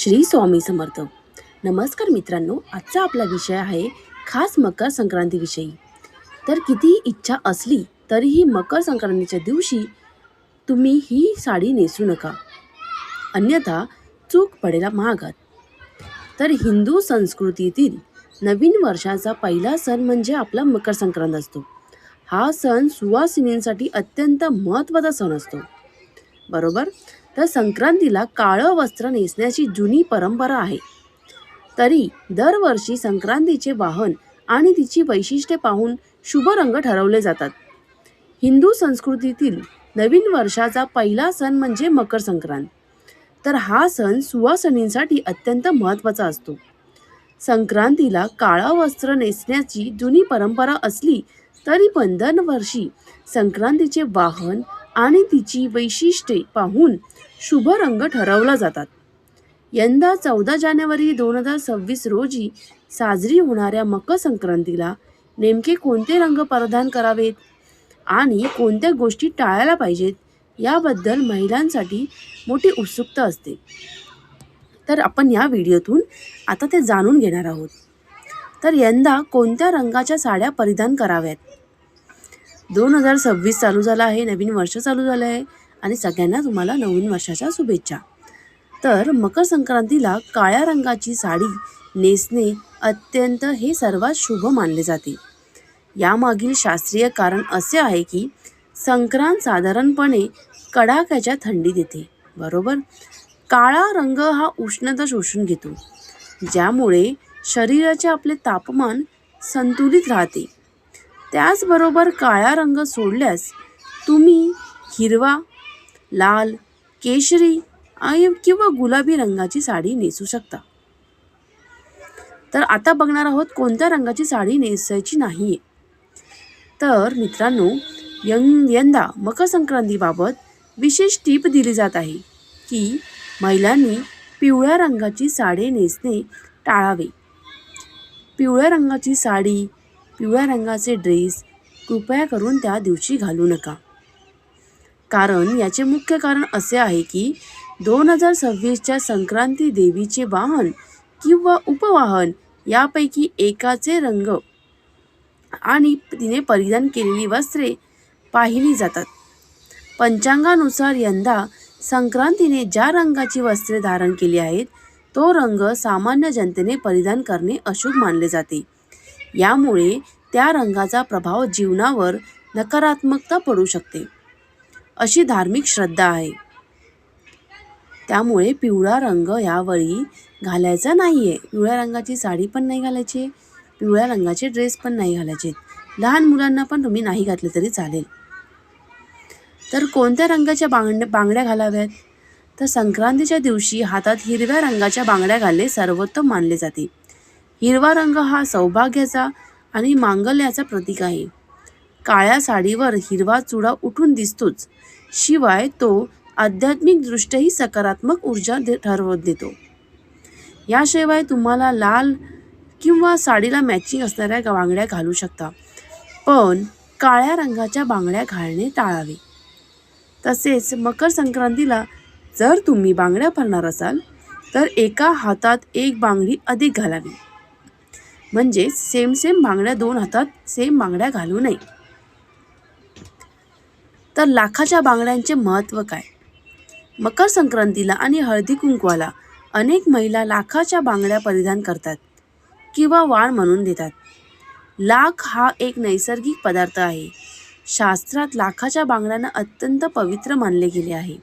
श्री स्वामी समर्थ. नमस्कार मित्रांनो आजचा आपला विषय आहे खास मकर संक्रांतीविषयी. तर कितीही इच्छा असली तरीही मकर संक्रांतीच्या दिवशी तुम्ही ही साडी नेसू नका. अन्यथा चूक पडेला महागात. तर हिंदू संस्कृतीतील नवीन वर्षाचा पहिला सण म्हणजे आपला मकर संक्रांत असतो. हा सण सुवासिनींसाठी अत्यंत महत्त्वाचा सण असतो. बरोबर? तर संक्रांतीला काळं वस्त्र नेसण्याची जुनी परंपरा आहे. तरी दरवर्षी संक्रांतीचे वाहन आणि तिची वैशिष्ट्ये पाहून शुभ रंग ठरवले जातात. हिंदू संस्कृतीतील नवीन वर्षाचा पहिला सण म्हणजे मकर संक्रांत. तर हा सण सुवासनींसाठी अत्यंत महत्त्वाचा असतो. संक्रांतीला काळा वस्त्र नेसण्याची जुनी परंपरा असली तरी पण दरवर्षी संक्रांतीचे वाहन आणि तिची वैशिष्ट्ये पाहून शुभ रंग ठरवला जातात. यंदा चौदा जानेवारी दोन हजार सव्वीस रोजी साजरी होणाऱ्या मकर संक्रांतीला नेमके कोणते रंग परिधान करावेत आणि कोणत्या गोष्टी टाळायला पाहिजेत याबद्दल महिलांसाठी मोठी उत्सुकता असते. तर आपण या व्हिडिओतून आता ते जाणून घेणार आहोत. तर यंदा कोणत्या रंगाच्या साड्या परिधान कराव्यात? दोन हजार सव्वीस चालू झालं आहे नवीन वर्ष चालू झालं आहे आणि सगळ्यांना तुम्हाला नवीन वर्षाच्या शुभेच्छा. तर मकर संक्रांतीला काळ्या रंगाची साडी नेसणे अत्यंत हे सर्वात शुभ मानले जाते. यामागील शास्त्रीय कारण असे आहे की संक्रांत साधारणपणे कडाक्याच्या थंडी देते बरोबर? काळा रंग हा उष्णता शोषून घेतो ज्यामुळे शरीराचे आपले तापमान संतुलित राहते. त्याचबरोबर काळा रंग सोडल्यास तुम्ही हिरवा लाल केशरी आणि किंवा गुलाबी रंगाची साडी नेसू शकता. तर आता बघणार आहोत कोणत्या रंगाची साडी नेसायची नाही आहे तर मित्रांनो यं यंदा मकर संक्रांतीबाबत विशेष टीप दिली जात आहे की महिलांनी पिवळ्या रंगाची साडी नेसणे टाळावे. पिवळ्या रंगाची साडी पिवळ्या रंगाचे ड्रेस कृपया करून त्या दिवशी घालू नका. कारण याचे मुख्य कारण असे आहे की दोन हजार सव्वीसच्या संक्रांती देवीचे वाहन किंवा उपवाहन यापैकी एकाचे रंग आणि तिने परिधान केलेली वस्त्रे पाहिली जातात. पंचांगानुसार यंदा संक्रांतीने ज्या रंगाची वस्त्रे धारण केली आहेत तो रंग सामान्य जनतेने परिधान करणे अशुभ मानले जाते. यामुळे त्या रंगाचा प्रभाव जीवनावर नकारात्मकता पडू शकते अशी धार्मिक श्रद्धा आहे. त्यामुळे पिवळा रंग यावेळी घालायचा नाही आहे पिवळ्या रंगाची साडी पण नाही घालायची पिवळ्या रंगाचे ड्रेस पण नाही घालायचे. लहान मुलांना पण तुम्ही नाही घातले तरी चालेल. तर कोणत्या रंगाच्या बांगड्या बांगड्या घालाव्यात? तर संक्रांतीच्या दिवशी हातात हिरव्या रंगाच्या बांगड्या घालणे सर्वोत्तम मानले जाते. हिरवा रंग हा सौभाग्याचा आणि मांगल्याचा प्रतीक आहे. काळ्या साडीवर हिरवा चुडा उठून दिसतोच. शिवाय तो आध्यात्मिकदृष्ट्याही सकारात्मक ऊर्जा दे ठरवत देतो. याशिवाय तुम्हाला लाल किंवा साडीला मॅचिंग असणाऱ्या बांगड्या घालू शकता. पण काळ्या रंगाच्या बांगड्या घालणे टाळावे. तसेच मकर संक्रांतीला जर तुम्ही बांगड्या भरणार असाल तर एका हातात एक बांगडी अधिक घालावी. म्हणजे सेम सेम बांगड्या दोन हातात सेम बांगड्या घालू नये. तर लाखाच्या बांगड्यांचे महत्त्व काय? मकर संक्रांतीला आणि हळदी कुंकवाला अनेक महिला लाखाच्या बांगड्या परिधान करतात किंवा वाण म्हणून देतात. लाख हा एक नैसर्गिक पदार्थ आहे. शास्त्रात लाखाच्या बांगड्यांना अत्यंत पवित्र मानले गेले आहे.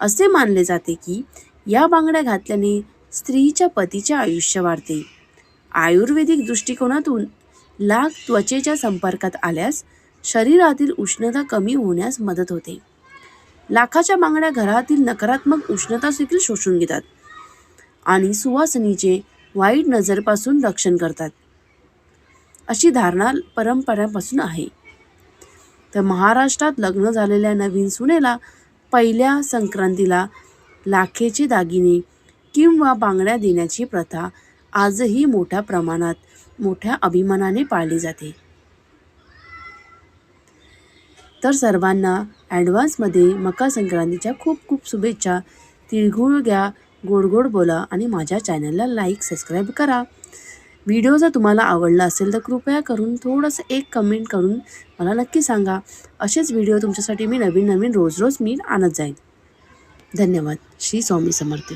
असे मानले जाते की या बांगड्या घातल्याने स्त्रीच्या पतीचे आयुष्य वाढते. आयुर्वेदिक दृष्टिकोनातून लाख त्वचेच्या संपर्कात आल्यास शरीरातील उष्णता कमी होण्यास मदत होते. लाखाच्या बांगड्या घरातील नकारात्मक उष्णता देखील शोषून घेतात आणि सुवासनीचे वाईट नजरपासून रक्षण करतात. अशी धारणा परंपरापासून आहे. तर महाराष्ट्रात लग्न झालेल्या नवीन सुनेला पहिल्या संक्रांतीला लाखेचे दागिने किंवा बांगड्या देण्याची प्रथा आजही मोठ्या प्रमाणात मोठ्या अभिमानाने पाळली जाते. तर सर्वांना ॲडव्हान्समध्ये मकर संक्रांतीच्या खूप खूप शुभेच्छा. तिळगुळ घ्या गोड गोड बोला आणि माझ्या चॅनलला लाईक सबस्क्राईब करा. व्हिडिओ जर तुम्हाला आवडला असेल तर कृपया करून थोडंसं एक कमेंट करून मला नक्की सांगा. असेच व्हिडिओ तुमच्यासाठी मी नवीन नवीन रोज रोज मी आणत जाईन. धन्यवाद. श्री स्वामी समर्थ.